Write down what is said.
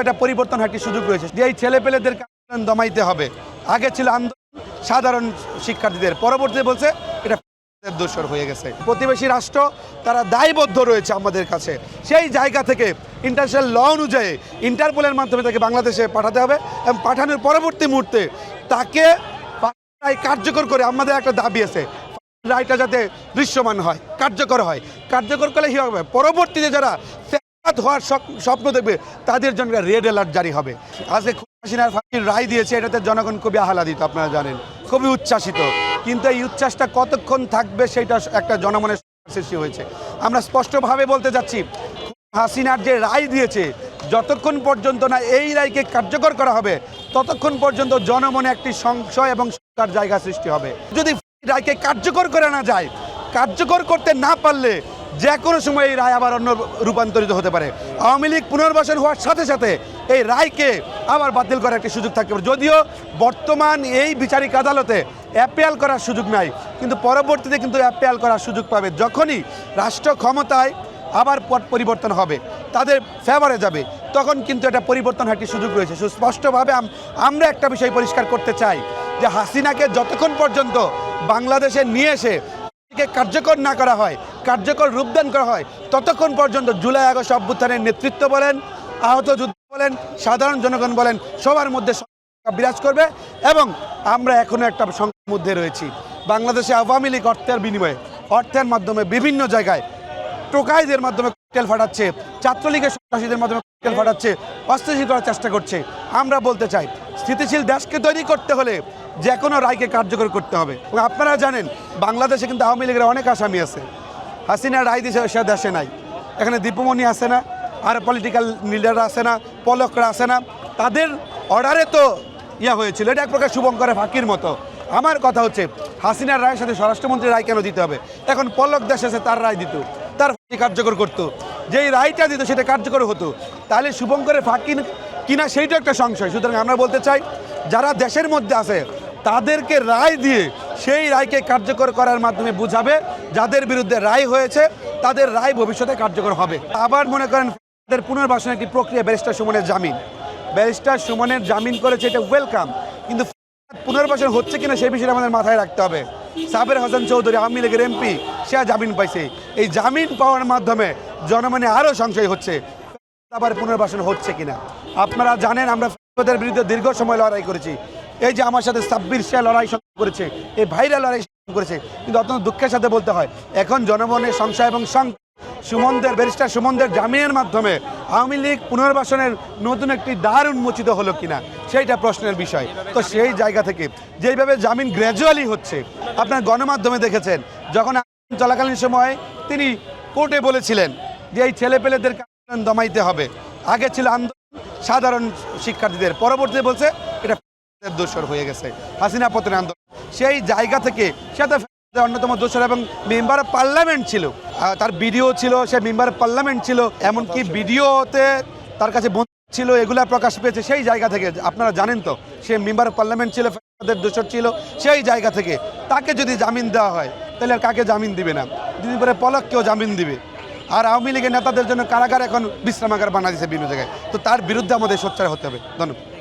একটা পরিবর্তন একটি সুযোগ রয়েছে। যে এই ছেলে পেলেদেরকে আন্দোলন দমাইতে হবে। আগে ছিল আন্দোলন, সাধারণ শিক্ষার্থীদের। পরবর্তীতে বলছে, এটা দোষর হয়ে গেছে। প্রতিবেশী রাষ্ট্র, তারা দায়বদ্ধ রয়েছে আমাদের কাছে। সেই জায়গা থেকে ইন্টারন্যাশনাল ল অনুযায়ী ইন্টারপোলের মাধ্যমে তাকে বাংলাদেশে পাঠাতে হবে এবং পাঠানোর পরবর্তী মুহূর্তে তাকে কার্যকর করে। আমাদের একটা দাবি আছে, রায়টা যাতে দৃশ্যমান হয়, কার্যকর হয়। কার্যকর করলে হবে? পরবর্তীতে যারা হওয়ার স্বপ্ন দেখবে, তাদের জন্য রেড অ্যালার্ট জারি হবে। আজকে হাসিনার ফাঁসির রায় দিয়েছে, এটাতে জনগণ খুবই আহ্লাদিত, আপনারা জানেন। খুবই উচ্ছ্বাসিত। কিন্তু এই উচ্ছ্বাসটা কতক্ষণ থাকবে, সেটা একটা জনমনের সৃষ্টি হয়েছে। আমরা স্পষ্টভাবে বলতে যাচ্ছি হাসিনার যে রায় দিয়েছে, যতক্ষণ পর্যন্ত না এই রায়কে কার্যকর করা হবে, ততক্ষণ পর্যন্ত জনমনে একটি সংশয় এবং শঙ্কার জায়গা সৃষ্টি হবে। যদি রায়কে কার্যকর করে না যায়, কার্যকর করতে না পারলে যে কোনো সময় এই রায় আবার অন্য রূপান্তরিত হতে পারে। আওয়ামী লীগ পুনর্বাসন হওয়ার সাথে সাথে এই রায়কে আবার বাতিল করার একটি সুযোগ থাকতে পারে। যদিও বর্তমান এই বিচারিক আদালতে অ্যাপিয়াল করার সুযোগ নাই, কিন্তু পরবর্তীতে কিন্তু অ্যাপিয়াল করার সুযোগ পাবে যখনই রাষ্ট্র ক্ষমতায় আবার পট পরিবর্তন হবে, তাদের ফেভারে যাবে। তখন কিন্তু একটা পরিবর্তন একটি সুযোগ রয়েছে। সুস্পষ্টভাবে আম- আমরা একটা বিষয় পরিষ্কার করতে চাই যে হাসিনাকে যতক্ষণ পর্যন্ত বাংলাদেশে নিয়ে এসে কার্যকর না করা হয় কার্যকর রূপদান করা হয়। ততক্ষণ পর্যন্ত জুলাই আগস্ট অভ্যুত্থানের নেতৃত্ব বলেন, আহত যুদ্ধ বলেন, সাধারণ জনগণ বলেন, সবার মধ্যে বিরাজ করবে এবং আমরা এখনও একটা সংখ্যার মধ্যে রয়েছি। বাংলাদেশে আওয়ামী লীগ অর্থের বিনিময়ে, অর্থের মাধ্যমে বিভিন্ন জায়গায় টোকাইদের মাধ্যমে ককটেল ফাটাচ্ছে, ছাত্রলীগের সন্ত্রাসীদের মাধ্যমে ককটেল ফাটাচ্ছে, অস্থিতিশীল করার চেষ্টা করছে। আমরা বলতে চাই, স্থিতিশীল দেশকে তৈরি করতে হলে যে কোনো রায়কে কার্যকর করতে হবে। আপনারা জানেন, বাংলাদেশে কিন্তু আওয়ামী লীগের অনেক আসামি আছে। হাসিনা রায় দিয়েছে সে দেশে নাই। এখানে দীপুমণি আছে না, আর পলিটিক্যাল লিডাররা আছে না, পলকরা আছে না। তাদের অর্ডারে তো ইয়া হয়েছিল, এটা এক প্রকার শুভঙ্করের ফাঁকির মতো। আমার কথা হচ্ছে, হাসিনার রায়ের সাথে স্বরাষ্ট্রমন্ত্রী রায় কেন দিতে হবে? এখন পলক দেশ আছে তার রায় দিত, তার কার্যকর করতো। যেই রায়টা দিত সেটা কার্যকর হতো। তাহলে শুভঙ্করের ফাঁকি কিনা সেইটা একটা সংশয়। সুতরাং আমরা বলতে চাই, যারা দেশের মধ্যে আছে, তাদেরকে রায় দিয়ে সেই রায়কে কার্যকর করার মাধ্যমে বুঝাবে যাদের বিরুদ্ধে রায় হয়েছে, তাদের রায় ভবিষ্যতে কার্যকর হবে। আবার মনে করেন, তাদের পুনর্বাসনের একটি প্রক্রিয়া, ব্যারিস্টার সুমনের জামিন। ব্যারিস্টার সুমনের জামিন করেছে, এটা ওয়েলকাম কিন্তু পুনর্বাসন হচ্ছে কিনা সেই বিষয়টা আমাদের মাথায় রাখতে হবে। সাবের হাসান চৌধুরী, আওয়ামী লীগের এমপি, সে জামিন পাইছে। এই জামিন পাওয়ার মাধ্যমে জনমনে আরও সংশয় হচ্ছে, আবার পুনর্বাসন হচ্ছে কিনা। আপনারা জানেন, আমরা বিরুদ্ধে দীর্ঘ সময় লড়াই করেছি। এই যে আমার সাথে সাব্বির সে লড়াই করেছে, এই ভাইরা লড়াই করেছে, কিন্তু অত্যন্ত দুঃখের সাথে বলতে হয়। এখন জনমনের সংশয় এবং সং সুমনদের ব্যারিস্টার সুমনদের জামিনের মাধ্যমে আওয়ামী লীগ পুনর্বাসনের নতুন একটি দ্বার উন্মোচিত হলো কিনা, সেইটা প্রশ্নের বিষয়। তো সেই জায়গা থেকে যেইভাবে জামিন গ্র্যাজুয়ালি হচ্ছে, আপনার গণমাধ্যমে দেখেছেন, যখন চলাকালীন সময় তিনি কোর্টে বলেছিলেন যে এই ছেলেপেলেদেরকে আন্দোলন দমাইতে হবে। আগে ছিল আন্দোলন, সাধারণ শিক্ষার্থীদের, পরবর্তীতে বলছে এটা দোষর হয়ে গেছে। হাসিনা পতনের আন্দোলন। সেই জায়গা থেকে সে তো অন্যতম দোষর এবং মেম্বার অফ পার্লামেন্ট ছিল। তার ভিডিও ছিল সে মেম্বার অফ পার্লামেন্ট ছিল এমনকি ভিডিওতে তার কাছে বন্ধু ছিল এগুলা প্রকাশ পেয়েছে সেই জায়গা থেকে। আপনারা জানেন তো সে মেম্বার অফ পার্লামেন্ট ছিল তাদের দোষর ছিল সেই জায়গা থেকে। তাকে যদি জামিন দেওয়া হয় তাহলে আর কাকে জামিন দিবে না? দুদিন পরে পলককেও জামিন দিবে। আর আওয়ামী লীগের নেতাদের জন্য কারাগার এখন বিশ্রামাগার বানা দিয়েছে বিভিন্ন জায়গায়। তো তার বিরুদ্ধে আমাদের সোচ্চার হতে হবে। ধন্যবাদ।